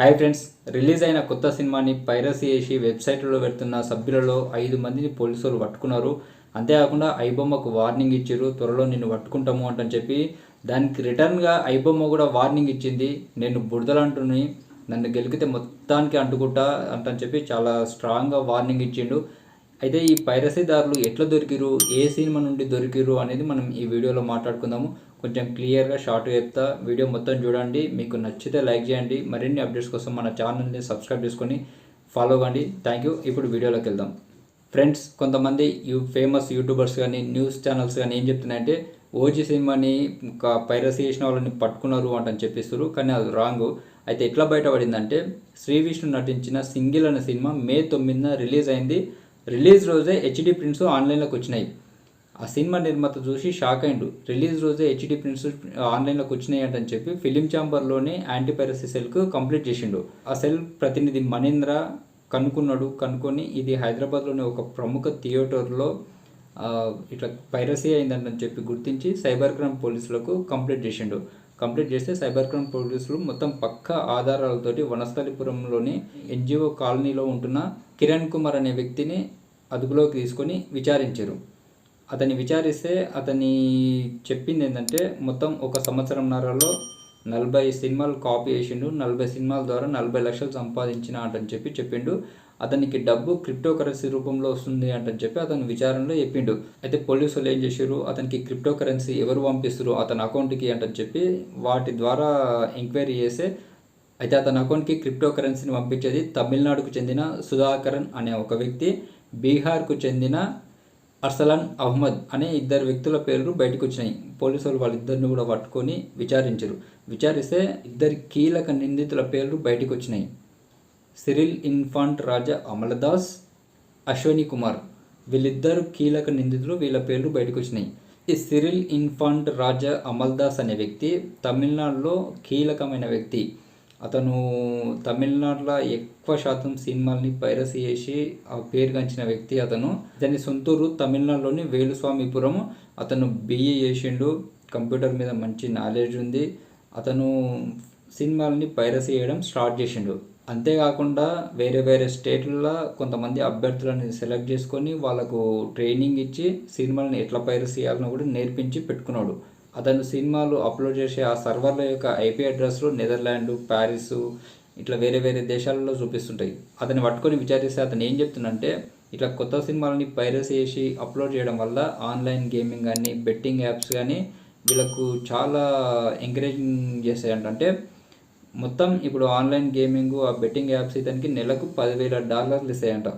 Hi friends release అయిన కొత్త సినిమాని పైరసీ చేసి వెబ్సైట్లో పెడుతున్న సభ్యులలో ఐదు మందిని పోలీసులు పట్టుకున్నారు. అంతేకాకుండా ఐబొమ్మకు వార్నింగ్ ఇచ్చారు త్వరలో నిన్ను పట్టుకుంటాము అంటని చెప్పి. దానికి రిటర్న్గా ఐబొమ్మ కూడా వార్నింగ్ ఇచ్చింది నేను బుడదలంటుని నన్ను గెలికితే మొత్తానికి అంటుకుంటా అంటని చెప్పి చాలా స్ట్రాంగ్గా వార్నింగ్ ఇచ్చిండు. అయితే ఈ పైరసీదారులు ఎట్లా దొరికిరు ఏ సినిమా నుండి దొరికిరు అనేది మనం ఈ వీడియోలో మాట్లాడుకుందాము. కొంచెం క్లియర్గా షార్ట్ చెప్తా. వీడియో మొత్తం చూడండి. మీకు నచ్చితే లైక్ చేయండి. మరిన్ని అప్డేట్స్ కోసం మన ఛానల్ని సబ్స్క్రైబ్ చేసుకొని ఫాలో అవ్వండి. Thank you. ఇప్పుడు వీడియోలోకి వెళ్దాం. ఫ్రెండ్స్ కొంతమంది యూ ఫేమస్ యూట్యూబర్స్ కానీ న్యూస్ ఛానల్స్ కానీ ఏం చెప్తున్నాయంటే ఓజీ సినిమాని పైరసీ చేసిన వాళ్ళని పట్టుకున్నారు అంటని చెప్పిస్తారు కానీ అది రాంగ్. అయితే ఎట్లా బయటపడిందంటే శ్రీ విష్ణు నటించిన సింగిల్ అనే సినిమా మే తొమ్మిదిన రిలీజ్ అయింది. రిలీజ్ రోజే హెచ్డి ప్రింట్స్ ఆన్లైన్లోకి వచ్చినాయి. ఆ సినిమా నిర్మాత చూసి షాక్ అయిండు. రిలీజ్ రోజే హెచ్డి ప్రింట్స్ ఆన్లైన్లోకి వచ్చినాయి అంటని చెప్పి ఫిలిం ఛాంబర్లోనే యాంటీపైరసీ సెల్కు కంప్లీట్ చేసిండు. ఆ సెల్ ప్రతినిధి మణీంద్ర కనుక్కున్నాడు. కనుక్కొని ఇది హైదరాబాద్లోని ఒక ప్రముఖ థియేటర్లో ఇట్లా పైరసీ అయిందని చెప్పి గుర్తించి సైబర్ క్రైమ్ పోలీసులకు కంప్లీట్ చేసిండు. కంప్లీట్ చేస్తే సైబర్ క్రైమ్ పోలీసులు మొత్తం పక్క ఆధారాలతోటి వనస్థలిపురంలోని ఎన్జిఓ కాలనీలో ఉంటున్న కిరణ్ కుమార్ అనే వ్యక్తిని అదుపులోకి తీసుకొని విచారించారు. అతన్ని విచారిస్తే అతని చెప్పింది ఏంటంటే మొత్తం ఒక సంవత్సరంన్నరలో నలభై సినిమాలు కాపీ చేసిండు నలభై సినిమాల ద్వారా నలభై లక్షలు సంపాదించిన అంటని చెప్పి చెప్పిండు. అతనికి డబ్బు క్రిప్టో కరెన్సీ రూపంలో వస్తుంది అంటని చెప్పి అతను విచారణలో చెప్పిండు. అయితే పోలీసులు ఏం చేశారు అతనికి క్రిప్టో కరెన్సీ ఎవరు పంపిస్తారు అతని అకౌంట్కి అంటని చెప్పి వాటి ద్వారా ఎంక్వైరీ చేస్తే అయితే అతని అకౌంట్కి క్రిప్టో కరెన్సీని పంపించేది తమిళనాడుకు చెందిన సుధాకరన్ అనే ఒక వ్యక్తి బీహార్కు చెందిన అర్సలాన్ అహ్మద్ అనే ఇద్దరు వ్యక్తుల పేర్లు బయటకు వచ్చినాయి. పోలీసులు వాళ్ళిద్దరిని కూడా పట్టుకొని విచారించారు విచారిస్తే ఇద్దరి కీలక నిందితుల పేర్లు బయటకు వచ్చినాయి. సిరిల్ ఇన్ఫాంట్ రాజా అమలదాస్ అశ్వని కుమార్ వీళ్ళిద్దరు కీలక నిందితులు వీళ్ళ పేర్లు బయటకు వచ్చినాయి ఈ సిరిల్ ఇన్ఫాంట్ రాజా అమల్దాస్ అనే వ్యక్తి తమిళనాడులో కీలకమైన వ్యక్తి. అతను తమిళనాడులో ఎక్కువ శాతం సినిమాల్ని పైరసీ చేసి ఆ పేరుగాంచిన వ్యక్తి అతను. దాని సొంతూరు తమిళనాడులోని వేలుస్వామిపురం. అతను బిఏ చేసిండు. కంప్యూటర్ మీద మంచి నాలెడ్జ్ ఉంది. అతను సినిమాలని పైరసీ చేయడం స్టార్ట్ చేసిండు. అంతేకాకుండా వేరే వేరే స్టేట్లలో కొంతమంది అభ్యర్థులను సెలెక్ట్ చేసుకొని వాళ్ళకు ట్రైనింగ్ ఇచ్చి సినిమాలను ఎట్లా పైరసీ చేయాలని కూడా నేర్పించి పెట్టుకున్నాడు. అతను సినిమాలు అప్లోడ్ చేసే ఆ సర్వర్ల యొక్క ఐపీ అడ్రస్లు నెదర్లాండ్ ప్యారిస్ ఇట్లా వేరే వేరే దేశాలలో చూపిస్తుంటాయి. అతన్ని పట్టుకొని విచారిస్తే అతను ఏం చెప్తుందంటే ఇట్లా కొత్త సినిమాలని పైరసీ చేసి అప్లోడ్ చేయడం వల్ల ఆన్లైన్ గేమింగ్ కానీ బెట్టింగ్ యాప్స్ కానీ వీళ్ళకు చాలా ఎంకరేజింగ్ చేస్తాయి అంటే మొత్తం ఇప్పుడు ఆన్లైన్ గేమింగ్ ఆ బెట్టింగ్ యాప్స్ ఇతనికి నెలకు పదివేల డాలర్లు ఇస్తాయంట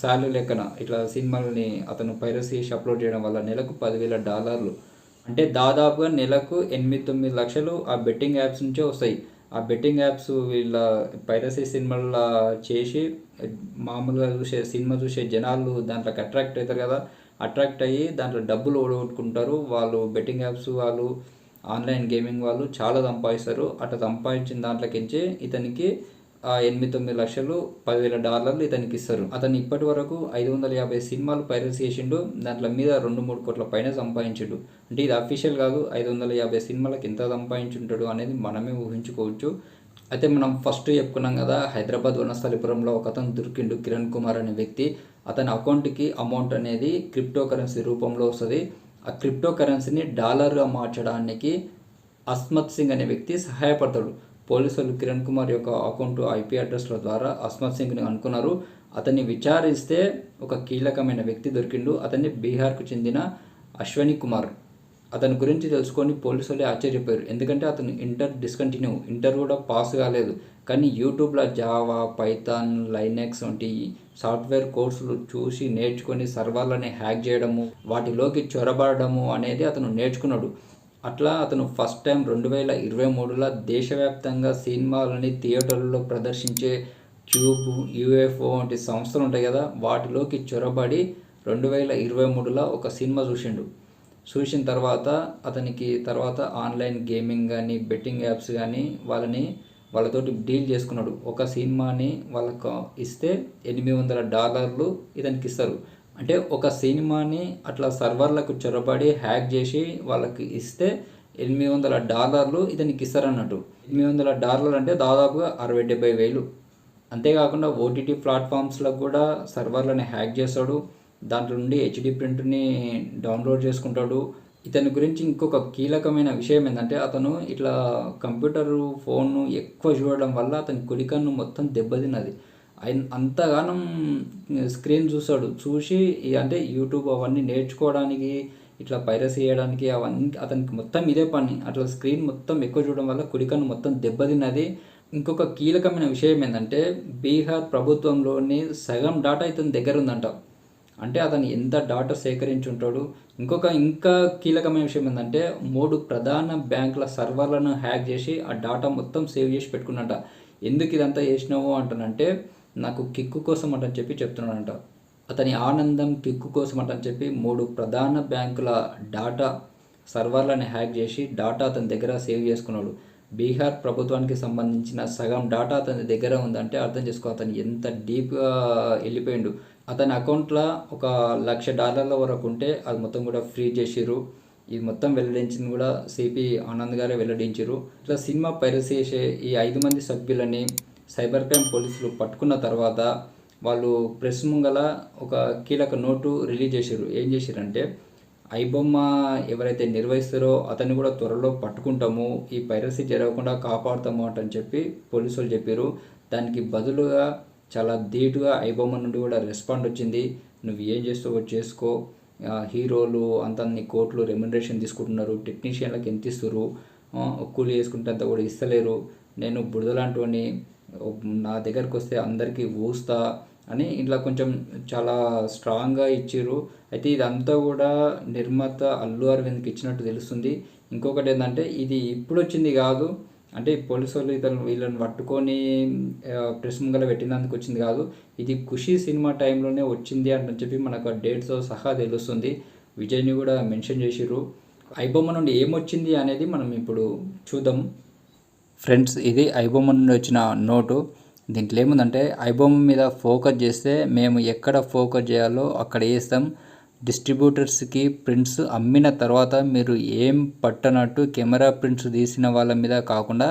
శాలరీ లెక్కన ఇట్లా సినిమాలని అతను పైరసీ చేసి అప్లోడ్ చేయడం వల్ల నెలకు పదివేల డాలర్లు. అంటే దాదాపుగా నెలకు ఎనిమిది తొమ్మిది లక్షలు ఆ బెట్టింగ్ యాప్స్ నుంచే వస్తాయి. ఆ బెట్టింగ్ యాప్స్ వీళ్ళ పైరసీ సినిమాల చేసి మామూలుగా చూసే సినిమా చూసే జనాలు దాంట్లోకి అట్రాక్ట్ అవుతారు కదా. అట్రాక్ట్ అయ్యి దాంట్లో డబ్బులు ఓడగొట్టుకుంటారు. వాళ్ళు బెట్టింగ్ యాప్స్ వాళ్ళు ఆన్లైన్ గేమింగ్ వాళ్ళు చాలా సంపాదిస్తారు. అట్లా సంపాదించిన దాంట్లోకించి ఇతనికి ఆ ఎనిమిది తొమ్మిది లక్షలు పదివేల డాలర్లు ఇతనికి ఇస్తారు. అతను ఇప్పటి వరకు ఐదు వందల యాభై సినిమాలు పైరస్ చేసిండు. దాంట్లో మీద రెండు మూడు కోట్ల పైన సంపాదించిండు. అంటే ఇది అఫీషియల్ కాదు. ఐదు వందల యాభై సినిమాలకు ఎంత సంపాదించుంటాడు అనేది మనమే ఊహించుకోవచ్చు. అయితే మనం ఫస్ట్ చెప్పుకున్నాం కదా హైదరాబాద్ వనస్థలిపురంలో ఒక అతను దొరికిండు కిరణ్ కుమార్ అనే వ్యక్తి. అతని అకౌంట్కి అమౌంట్ అనేది క్రిప్టో కరెన్సీ రూపంలో వస్తుంది. ఆ క్రిప్టో కరెన్సీని డాలర్గా మార్చడానికి అస్మత్ సింగ్ అనే వ్యక్తి సహాయపడతాడు. పోలీసులు కిరణ్ కుమార్ యొక్క అకౌంట్ ఐపీ అడ్రస్ల ద్వారా అస్మత్ సింగ్ని అనుకున్నారు. అతన్ని విచారిస్తే ఒక కీలకమైన వ్యక్తి దొరికిండు. అతన్ని బీహార్కు చెందిన అశ్వని కుమార్. అతని గురించి తెలుసుకొని పోలీసులే ఆశ్చర్యపోయారు. ఎందుకంటే అతను ఇంటర్ డిస్కంటిన్యూ ఇంటర్ కూడా పాస్ కాలేదు. కానీ యూట్యూబ్లో జావా పైథాన్ లైనెక్స్ వంటి సాఫ్ట్వేర్ కోర్సులు చూసి నేర్చుకొని సర్వర్లని హ్యాక్ చేయడము వాటిలోకి చొరబడము అనేది అతను నేర్చుకున్నాడు. అట్లా అతను ఫస్ట్ టైం రెండు వేల ఇరవై మూడులో దేశవ్యాప్తంగా సినిమాలని థియేటర్లలో ప్రదర్శించే ట్యూబ్ యూఎఫ్ఓ వంటి సంస్థలు ఉంటాయి కదా వాటిలోకి చొరబడి రెండు వేల ఇరవై మూడులో ఒక సినిమా చూసిండు. చూసిన తర్వాత అతనికి తర్వాత ఆన్లైన్ గేమింగ్ కానీ బెట్టింగ్ యాప్స్ కానీ వాళ్ళని వాళ్ళతోటి డీల్ చేసుకున్నాడు. ఒక సినిమాని వాళ్ళకు ఇస్తే ఎనిమిది వందల డాలర్లు ఇతనికి ఇస్తారు. అంటే ఒక సినిమాని అట్లా సర్వర్లకు చొరబడి హ్యాక్ చేసి వాళ్ళకి ఇస్తే ఎనిమిది వందల డాలర్లు ఇతనికి ఇస్తారన్నట్టు. ఎనిమిది వందల డాలర్లు అంటే దాదాపుగా అరవై డెబ్బై వేలు. అంతేకాకుండా ఓటీటీ ప్లాట్ఫామ్స్లో కూడా సర్వర్లని హ్యాక్ చేస్తాడు. దాంట్లో నుండి హెచ్డి ప్రింట్ని డౌన్లోడ్ చేసుకుంటాడు. ఇతని గురించి ఇంకొక కీలకమైన విషయం ఏంటంటే అతను ఇట్లా కంప్యూటర్ ఫోన్ ఎక్కువ చూడడం వల్ల అతని కుడికన్ను మొత్తం దెబ్బతిన్నది. ఆయన అంతగానం స్క్రీన్ చూస్తాడు చూసి అంటే యూట్యూబ్ అవన్నీ నేర్చుకోవడానికి ఇట్లా పైరసీ చేయడానికి అవన్నీ అతనికి మొత్తం ఇదే పని. అట్లా స్క్రీన్ మొత్తం ఎక్కువ చూడడం వల్ల కుడికన్ను మొత్తం దెబ్బతిన్నది. ఇంకొక కీలకమైన విషయం ఏంటంటే బీహార్ ప్రభుత్వంలోని సగం డాటా ఇతని దగ్గర ఉందంట. అంటే అతను ఎంత డాటా సేకరించి ఉంటాడు ఇంకొక ఇంకా కీలకమైన విషయం ఏంటంటే మూడు ప్రధాన బ్యాంకుల సర్వర్లను హ్యాక్ చేసి ఆ డాటా మొత్తం సేవ్ చేసి పెట్టుకున్నట. ఎందుకు ఇదంతా చేసినావు అంటానంటే నాకు కిక్కు కోసం అంటని చెప్పి చెప్తున్నాడంట. అతని ఆనందం కిక్కు కోసం అంటని చెప్పి మూడు ప్రధాన బ్యాంకుల డాటా సర్వర్లను హ్యాక్ చేసి డాటా అతని దగ్గర సేవ్ చేసుకున్నాడు. బీహార్ ప్రభుత్వానికి సంబంధించిన సగం డాటా అతని దగ్గర ఉందంటే అర్థం చేసుకో అతను ఎంత డీప్గా వెళ్ళిపోయిండు. అతని అకౌంట్లో ఒక లక్ష డాలర్ల వరకు ఉంటే అది మొత్తం కూడా ఫ్రీ చేసిర్రు. ఇది మొత్తం వెల్లడించింది కూడా సిపి ఆనంద్ గారే వెల్లడించారు ఇట్లా సినిమా పైరసీ చేసే ఈ ఐదు మంది సభ్యులని సైబర్ క్రైమ్ పోలీసులు పట్టుకున్న తర్వాత వాళ్ళు ప్రెస్ ముంగల ఒక కీలక నోటు రిలీజ్ చేశారు ఏం చేశారంటే ఐబొమ్మ ఎవరైతే నిర్వహిస్తారో అతన్ని కూడా త్వరలో పట్టుకుంటాము ఈ పైరసీ జరగకుండా కాపాడుతాము అంటని చెప్పి పోలీసులు చెప్పారు దానికి బదులుగా చాలా ధీటుగా ఐబొమ్మ నుండి కూడా రెస్పాండ్ వచ్చింది. నువ్వు ఏం చేస్తావో చేసుకో. హీరోలు అంతని కోట్లు రెమ్యునరేషన్ తీసుకుంటున్నారు. టెక్నీషియన్లకు ఎంత ఇస్తారు కూలి చేసుకుంటే అంత కూడా ఇస్తలేరు. నేను బుడదలాంటివని నా దగ్గరకు వస్తే అందరికీ ఊస్తా అని ఇట్లా కొంచెం చాలా స్ట్రాంగ్గా ఇచ్చారు అయితే ఇదంతా కూడా నిర్మాత అల్లు అరవింద్కి ఇచ్చినట్టు తెలుస్తుంది. ఇంకొకటి ఏంటంటే ఇది ఇప్పుడు వచ్చింది కాదు. అంటే పోలీసు వాళ్ళు ఇతను వీళ్ళని పట్టుకొని ప్రెస్ ముంగల పెట్టినందుకు వచ్చింది కాదు. ఇది ఖుషీ సినిమా టైంలోనే వచ్చింది అని చెప్పి మనకు డేట్తో సహా తెలుస్తుంది. విజయ్ని కూడా మెన్షన్ చేసిర్రు. ఐబొమ్మ నుండి ఏమొచ్చింది అనేది మనం ఇప్పుడు చూద్దాం. ఫ్రెండ్స్ ఇది ఐబొమ్మ నుండి వచ్చిన నోటు. దీంట్లో ఏముందంటే ఐబొమ్మ మీద ఫోకస్ చేస్తే మేము ఎక్కడ ఫోకస్ చేయాలో అక్కడ వేస్తాం. డిస్ట్రిబ్యూటర్స్కి ప్రింట్స్ అమ్మిన తర్వాత మీరు ఏం పట్టనట్టు కెమెరా ప్రింట్స్ తీసిన వాళ్ళ మీద కాకుండా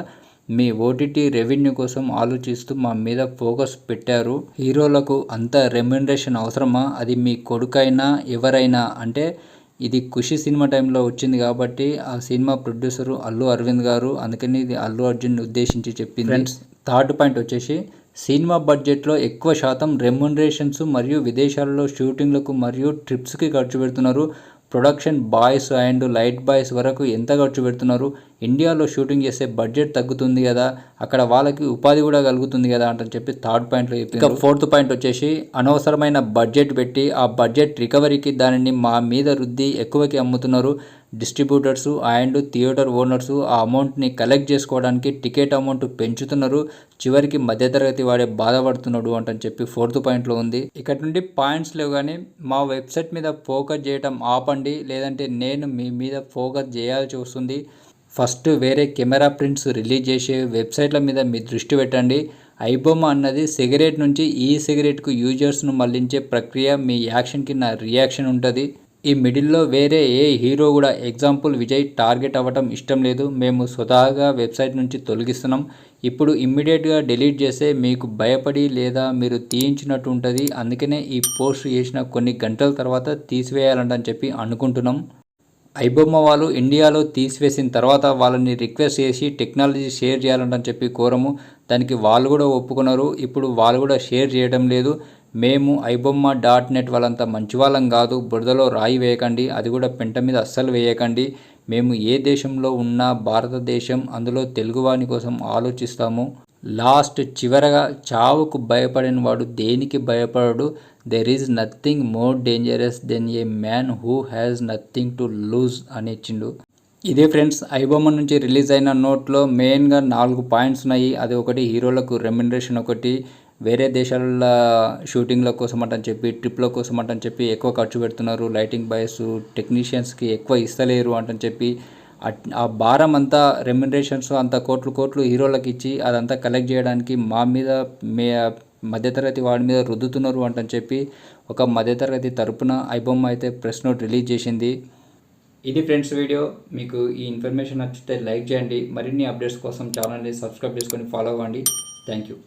మీ ఓటీటీ రెవెన్యూ కోసం ఆలోచిస్తూ మా మీద ఫోకస్ పెట్టారు. హీరోలకు అంత రెమ్యునరేషన్ అవసరమా? అది మీ కొడుకైనా ఎవరైనా అంటే ఇది ఖుషి సినిమా టైంలో వచ్చింది కాబట్టి ఆ సినిమా ప్రొడ్యూసరు అల్లు అరవింద్ గారు అందుకని ఇది అల్లు అర్జున్ ఉద్దేశించి చెప్పింది. ఫ్రెండ్స్ థర్డ్ పాయింట్ వచ్చేసి సినిమా బడ్జెట్లో ఎక్కువ శాతం రెమ్యునరేషన్స్ మరియు విదేశాలలో షూటింగ్లకు మరియు ట్రిప్స్కి ఖర్చు పెడుతున్నారు. Production boys and light boys వరకు ఎంత ఖర్చు పెడుతున్నారు? ఇండియాలో షూటింగ్ చేస్తే బడ్జెట్ తగ్గుతుంది కదా అక్కడ వాళ్ళకి ఉపాధి కూడా కలుగుతుంది కదా అంటని చెప్పి థర్డ్ పాయింట్లో చెప్పి ఇంకా ఫోర్త్ పాయింట్ వచ్చేసి అనవసరమైన బడ్జెట్ పెట్టి ఆ బడ్జెట్ రికవరీకి దానిని మా మీద రుద్ది ఎక్కువకి అమ్ముతున్నారు డిస్ట్రిబ్యూటర్స్ అండ్ థియేటర్ ఓనర్స్. ఆ అమౌంట్ని కలెక్ట్ చేసుకోవడానికి టికెట్ అమౌంట్ పెంచుతున్నారు. చివరికి మధ్యతరగతి వాడే బాధపడుతున్నాడు అంటని చెప్పి ఫోర్త్ పాయింట్లో ఉంది. ఇక్కడ నుండి పాయింట్స్ లేవు కానీ మా వెబ్సైట్ మీద ఫోకస్ చేయటం ఆపండి లేదంటే నేను మీ మీద ఫోకస్ చేయాల్సి వస్తుంది. ఫస్ట్ వేరే కెమెరా ప్రింట్స్ రిలీజ్ చేసే వెబ్సైట్ల మీద మీ దృష్టి పెట్టండి. ఐబొమ్మ అన్నది సిగరెట్ నుంచి ఈ సిగరెట్కు యూజర్స్ను మళ్ళించే ప్రక్రియ మీ యాక్షన్కి నా రియాక్షన్ ఉంటుంది. ఈ మిడిల్లో వేరే ఏ హీరో కూడా ఎగ్జాంపుల్ విజయ్ టార్గెట్ అవ్వటం ఇష్టం లేదు. మేము స్వతహాగా వెబ్సైట్ నుంచి తొలగిస్తున్నాం. ఇప్పుడు ఇమ్మీడియట్గా డిలీట్ చేస్తే మీకు భయపడి లేదా మీరు తీయించినట్టు ఉంటుంది. అందుకనే ఈ పోస్ట్ చేసిన కొన్ని గంటల తర్వాత తీసివేయాలంటని చెప్పి అనుకుంటున్నాం. ఐబొమ్మ వాళ్ళు ఇండియాలో తీసివేసిన తర్వాత వాళ్ళని రిక్వెస్ట్ చేసి టెక్నాలజీ షేర్ చేయాలంటని చెప్పి కోరము. దానికి వాళ్ళు కూడా ఒప్పుకున్నారు. ఇప్పుడు వాళ్ళు కూడా షేర్ చేయడం లేదు. మేము ఐబొమ్మ డాట్ నెట్ వాళ్ళంతా మంచివాళ్ళం కాదు. బురదలో రాయి వేయకండి. అది కూడా పెంట మీద అస్సలు వేయకండి. మేము ఏ దేశంలో ఉన్నా భారతదేశం అందులో తెలుగువాని కోసం ఆలోచిస్తాము. లాస్ట్ చివరగా చావుకు భయపడిన వాడు దేనికి భయపడడు? There is nothing more dangerous than a man who has nothing to lose అని ఇచ్చిండు. ఇదే ఫ్రెండ్స్ ఐబొమ్మ నుంచి రిలీజ్ అయిన నోట్లో మెయిన్గా నాలుగు పాయింట్స్ ఉన్నాయి. అది ఒకటి హీరోలకు రెమ్యునరేషన్ ఒకటి వేరే దేశాల షూటింగ్ల కోసం అంటని చెప్పి ట్రిప్ల కోసం అంటని చెప్పి ఎక్కువ ఖర్చు పెడుతున్నారు. లైటింగ్ బాయ్స్ టెక్నీషియన్స్కి ఎక్కువ ఇస్తలేరు అంటని చెప్పి ఆ భారం అంతా రెమ్యునరేషన్స్ అంత కోట్లు కోట్లు హీరోలకు ఇచ్చి అదంతా కలెక్ట్ చేయడానికి మా మీద మే మధ్యతరగతి వాడి మీద రుద్దుతున్నారు అంటని చెప్పి ఒక మధ్యతరగతి తరపున ఐబొమ్మ అయితే ప్రెస్ నోట్ రిలీజ్ చేసింది. ఇది ఫ్రెండ్స్ వీడియో. మీకు ఈ ఇన్ఫర్మేషన్ నచ్చితే లైక్ చేయండి. మరిన్ని అప్డేట్స్ కోసం ఛానల్ని సబ్స్క్రైబ్ చేసుకొని ఫాలో అవ్వండి. Thank you.